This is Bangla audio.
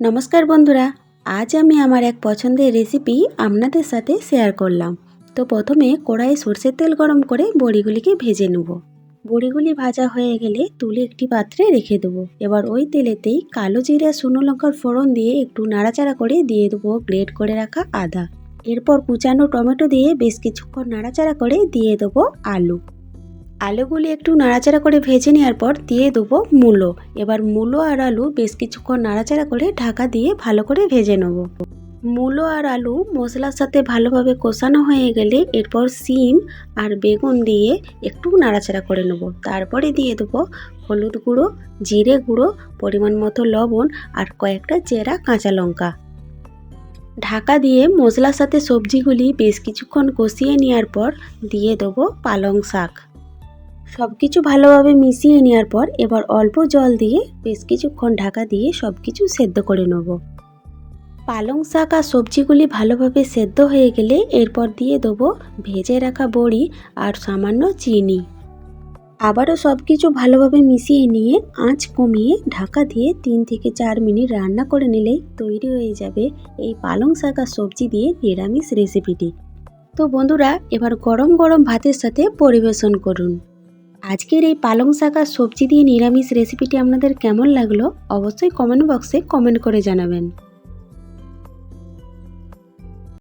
নমস্কার বন্ধুরা, আজ আমি আমার এক পছন্দের রেসিপি আপনাদের সাথে শেয়ার করলাম। তো প্রথমে কড়াইয়ে সর্ষের তেল গরম করে বড়িগুলিকে ভেজে নেব। বড়িগুলি ভাজা হয়ে গেলে তুলে একটি পাত্রে রেখে দেবো। এবার ওই তেলেতেই কালো জিরা, শুকনো লঙ্কার ফোড়ন দিয়ে একটু নাড়াচাড়া করে দিয়ে দেবো গ্রেট করে রাখা আদা। এরপর কুচানো টমেটো দিয়ে বেশ কিছুক্ষণ নাড়াচাড়া করে দিয়ে দেবো আলু। আলুগুলি একটু নাড়াচাড়া করে ভেজে নেওয়ার পর দিয়ে দেবো মূলো। এবার মূলো আর আলু বেশ কিছুক্ষণ নাড়াচাড়া করে ঢাকা দিয়ে ভালো করে ভেজে নেব। মূলো আর আলু মশলার সাথে ভালোভাবে কষানো হয়ে গেলে এরপর সিম আর বেগুন দিয়ে একটু নাড়াচাড়া করে নেব। তারপরে দিয়ে দেবো হলুদ গুঁড়ো, জিরে গুঁড়ো, পরিমাণ মতো লবণ আর কয়েকটা চেরা কাঁচা লঙ্কা। ঢাকা দিয়ে মশলার সাথে সবজিগুলি বেশ কিছুক্ষণ কষিয়ে নেওয়ার পর দিয়ে দেবো পালং শাক। সব কিছু ভালোভাবে মিশিয়ে নেওয়ার পর এবার অল্প জল দিয়ে বেশ কিছুক্ষণ ঢাকা দিয়ে সব কিছু সেদ্ধ করে নেব। পালং শাক আর সবজিগুলি ভালোভাবে সেদ্ধ হয়ে গেলে এরপর দিয়ে দেবো ভেজে রাখা বড়ি আর সামান্য চিনি। আবারও সব কিছু ভালোভাবে মিশিয়ে নিয়ে আঁচ কমিয়ে ঢাকা দিয়ে তিন থেকে চার মিনিট রান্না করে নিলেই তৈরি হয়ে যাবে এই পালং শাক আর সবজি দিয়ে নিরামিষ রেসিপিটি। তো বন্ধুরা, এবার গরম গরম ভাতের সাথে পরিবেশন করুন। আজকের এই পালং শাক সবজি দিয়ে নিরামিষ রেসিপিটি আপনাদের কেমন লাগল অবশ্যই কমেন্ট বক্সে কমেন্ট করে জানাবেন।